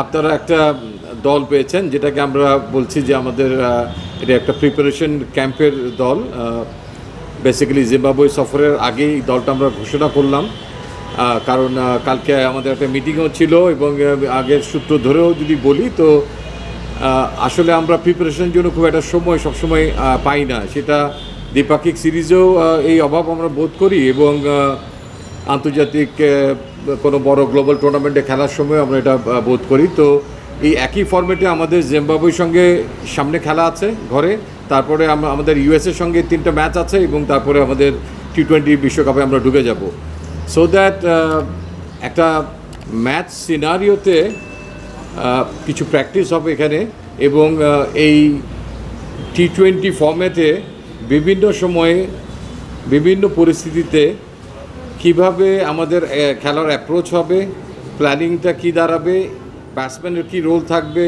আপনারা একটা দল পেয়েছেন, যেটাকে আমরা বলছি যে আমাদের এটা একটা প্রিপারেশন ক্যাম্পের দল। বেসিক্যালি জিম্বাবুয়ে সফরের আগেই দলটা আমরা ঘোষণা করলাম। কারণ কালকে আমাদের একটা মিটিংও ছিল এবং আগের সূত্র ধরেও যদি বলি, তো আসলে আমরা প্রিপারেশনের জন্য খুব একটা সময় সবসময় পাই না। সেটা দ্বিপাক্ষিক সিরিজেও এই অভাব আমরা বোধ করি এবং আন্তর্জাতিক কোনো বড় গ্লোবাল টুর্নামেন্টে খেলার সময় আমরা এটা বোধ করি। তো এই একই ফর্মেটে আমাদের জিম্বাবুয়ের সঙ্গে সামনে খেলা আছে ঘরে। তারপরে আমাদের ইউএসের সঙ্গে তিনটা ম্যাচ আছে এবং তারপরে আমাদের টি টোয়েন্টি বিশ্বকাপে আমরা ঢুকে যাব। সো দ্যাট একটা ম্যাচ সিনারিওতে কিছু প্র্যাকটিস হবে এখানে এবং এই টি টোয়েন্টি ফর্ম্যাটে বিভিন্ন সময়ে বিভিন্ন পরিস্থিতিতে কীভাবে আমাদের খেলার অ্যাপ্রোচ হবে প্ল্যানিংটা কি দাঁড়াবে ব্যাটসম্যানের কি রোল থাকবে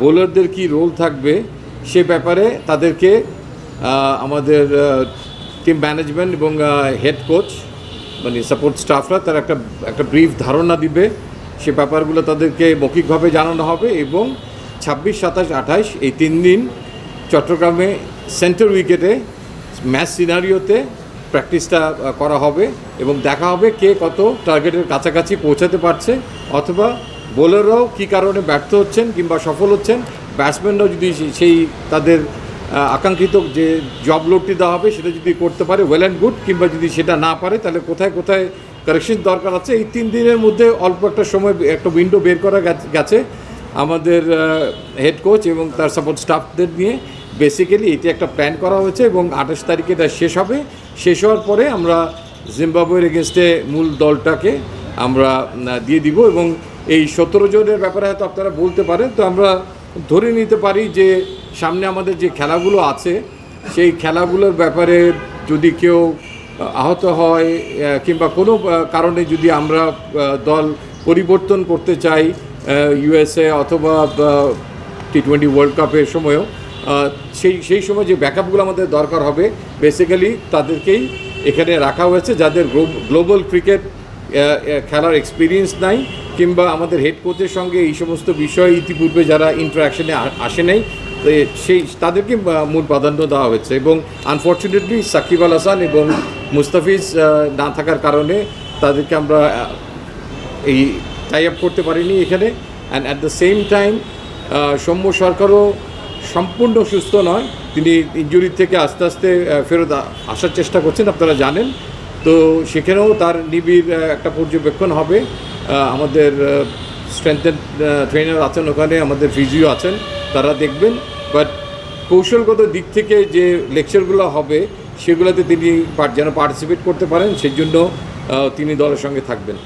বোলারদের কি রোল থাকবে, সে ব্যাপারে তাদেরকে আমাদের টিম ম্যানেজমেন্ট এবং হেড কোচ মানে সাপোর্ট স্টাফরা তার একটা একটা ব্রিফ ধারণা দিবে। সে ব্যাপারগুলো তাদেরকে মৌখিকভাবে জানানো হবে এবং ছাব্বিশ, সাতাশ, আঠাশ এই তিন দিন চট্টগ্রামে সেন্টার উইকেটে ম্যাচ সিনারিওতে প্র্যাকটিসটা করা হবে এবং দেখা হবে কে কত টার্গেটের কাছাকাছি পৌঁছাতে পারছে অথবা বোলাররাও কী কারণে ব্যর্থ হচ্ছেন কিংবা সফল হচ্ছেন ব্যাটসম্যানরাও যদি সেই তাদের আকাঙ্ক্ষিত যে জব লোডটি দেওয়া হবে সেটা যদি করতে পারে ওয়েল অ্যান্ড গুড কিংবা যদি সেটা না পারে, তাহলে কোথায় কোথায় কারেকশন দরকার আছে। এই তিন দিনের মধ্যে অল্প একটা সময়, একটা উইন্ডো বের করা গেছে আমাদের হেড কোচ এবং তার সাপোর্ট স্টাফদের নিয়ে। বেসিক্যালি এটি একটা প্ল্যান করা হয়েছে এবং আঠাশ তারিখে এটা শেষ হবে। শেষ হওয়ার পরে আমরা জিম্বাবুয়ের এগেনস্টে মূল দলটাকে আমরা দিয়ে দিব এবং এই সতেরো জনের ব্যাপারে হয়তো আপনারা বলতে পারেন। তো আমরা ধরে নিতে পারি যে সামনে আমাদের যে খেলাগুলো আছে, সেই খেলাগুলোর ব্যাপারে যদি কেউ আহত হয় কিংবা কোনো কারণে যদি আমরা দল পরিবর্তন করতে চাই ইউএসএ অথবা টি টোয়েন্টি ওয়ার্ল্ড কাপের সময়ও সেই সেই সময় যে ব্যাকআপগুলো আমাদের দরকার হবে বেসিক্যালি তাদেরকেই এখানে রাখা হয়েছে যাদের গ্লোবাল ক্রিকেট খেলার এক্সপিরিয়েন্স নাই, কিংবা আমাদের হেড কোচের সঙ্গে এই সমস্ত বিষয় ইতিপূর্বে যারা ইন্টারাকশনে আসে নাই সেই, তাদেরকে মূল প্রাধান্য দেওয়া হয়েছে। এবং আনফর্চুনেটলি সাকিব আল হাসান এবং মুস্তাফিজ না থাকার কারণে তাদেরকে আমরা এই টাই আপ করতে পারিনি এখানে। And at the same time Soumya সরকারও সম্পূর্ণ সুস্থ নয় তিনি ইঞ্জুরি থেকে আস্তে আস্তে ফেরত আসার চেষ্টা করছেন, আপনারা জানেন। তো সেখানেও তার নিবিড় একটা পর্যবেক্ষণ হবে। আমাদের স্ট্রেংথেন ট্রেনার আছেন ওখানে, আমাদের ফিজিও আছেন, তারা দেখবেন। বাট কৌশলগত দিক থেকে যে লেকচারগুলো হবে, সেগুলোতে তিনি যেন পার্টিসিপেট করতে পারেন সেই জন্য তিনি দলের সঙ্গে থাকবেন।